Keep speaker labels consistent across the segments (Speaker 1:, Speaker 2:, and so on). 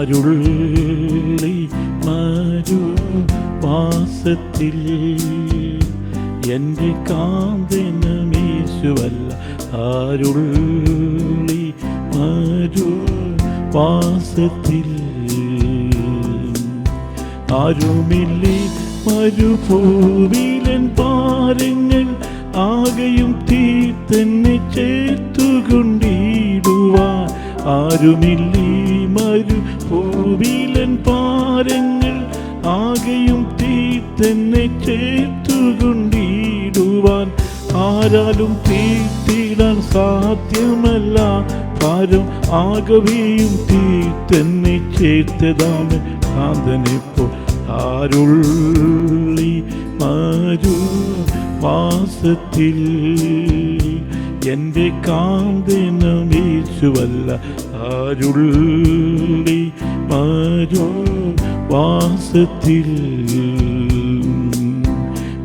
Speaker 1: ആരുള്ളി മാരു വാസത്തിൽ. എന്റെ കാന്തനമേശുവല്ല ആരുള്ളി മാരു വാസത്തിൽ. ആരുമില്ലേ മരുഭൂവിലൻ പാരങ്ങൾ ആകെയും തീർത്തന്നെ ചേർത്തുകൊണ്ടിടുവാൻ. ആരുമില്ലേ മരുഭൂവിലൻ പാരങ്ങൾ ആകെയും തീർത്തന്നെ ചേർത്തുകൊണ്ടിടുവാൻ ആരാലും തീർത്തിടാൻ സാധ്യമല്ല. ഭാരം ആകവെയും തന്നെ ചേർത്തതാമ കാന്തനിപ്പോൾ. ആരുള്ളി മാരു വാസത്തിൽ എന്റെ കാന്തനമേശുവല്ല ആരുള്ളി മാരു വാസത്തിൽ.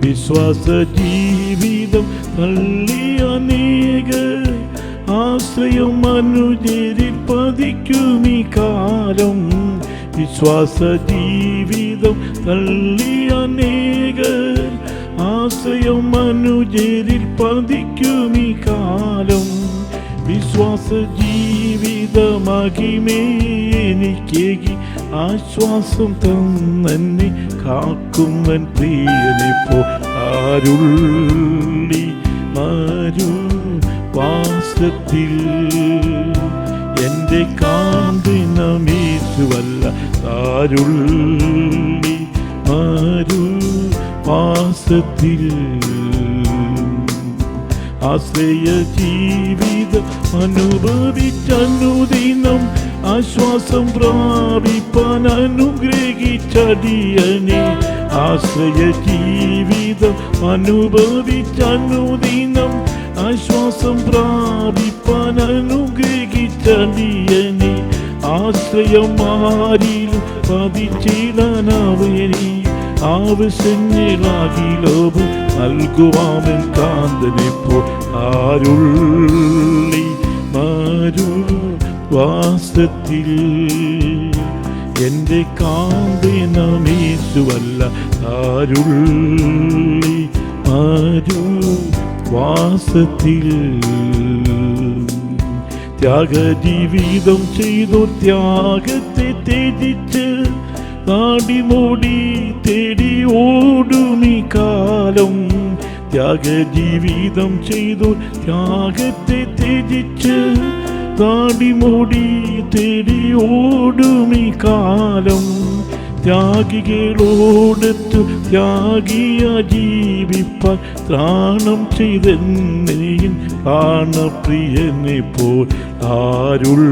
Speaker 1: വിശ്വാസ ജീവിതം തള്ളിയ അനേക ആശ്രയം അനുചരിൽ പതിക്കുമീ കാലം. വിശ്വാസ ജീവിതം തള്ളിയ അനേക ആശ്രയം അനുചരിൽ പതിക്കുമീ കാലം. വിശ്വാസ ജീവിത മഹിമേ എനിക്കേകി ആശ്വാസം തന്നെ കാക്കുമൻ പ്രിയനിപ്പോ ആരുള്ളി മാരു വാസത്തിൽ. എന്റെ കാന്തിനമേറ്റുവല്ല ആരുള്ളി മാരു വാസത്തിൽ. ആശ്രയ ജീവിതം അനുഭവിച്ചനുദിനം പ്രാപിപ്പാൻ അനുഗ്രഹിച്ചടിയനെ. ആശ്രയ ജീവിതം അനുഭവിച്ചനുദിനം ആശ്വാസം പ്രാപിപ്പാൻ അനുഗ്രഹിച്ചടിയനെ. ആശ്രയം ആരിലും പതിച്ചിടാനവനെ. ആവശ്യങ്ങളാകിലോപം നൽകുവാമൻ കാന്തനെ പോ ആരുള്ളി മാരു വാസത്തിൽ എന്റെ കാന്തനമേശുവല്ല ആരുള്ളി ആരു വാസത്തിൽ ത്യാഗജീവിതം ചെയ്തു ത്യാഗത്തെ ത്യജിച്ച് നാടിമൂടി തേടി ഓടുമി കാലം. ത്യാഗജീവിതം ചെയ്തു ത്യാഗത്തെ ത്യജിച്ച് നാടിമൂടി തേടി ഓടുമി കാലം. ത്യാഗികളോടത്തു ത്യാഗിയ ജീവിപ്പാൻ ത്രാണം ചെയ്തെന്നെയും പ്രാണപ്രിയനെ പോൽ ആരുൾ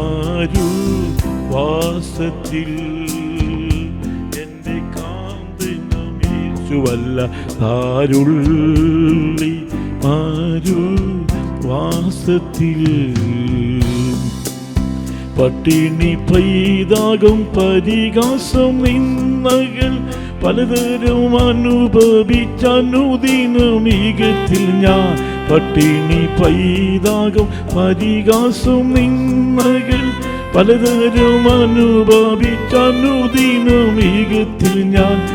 Speaker 1: ആരു വാസത്തിൽ. എന്റെ കാന്തനമേശുവല്ല ആരുള്ളി ആരു വാസത്തിൽ പട്ടിണി പെയ്താകും പരിഹാസം നിന്നകൾ പലതരം അനുഭവിച്ചനുദിനമീകത്തിൽ ഞാൻ പട്ടിണി പെയ്താകും പരിഹാസം നിന്നകൾ പലതരം അനുഭവിച്ചനുദിനമീകത്തിൽ ഞാൻ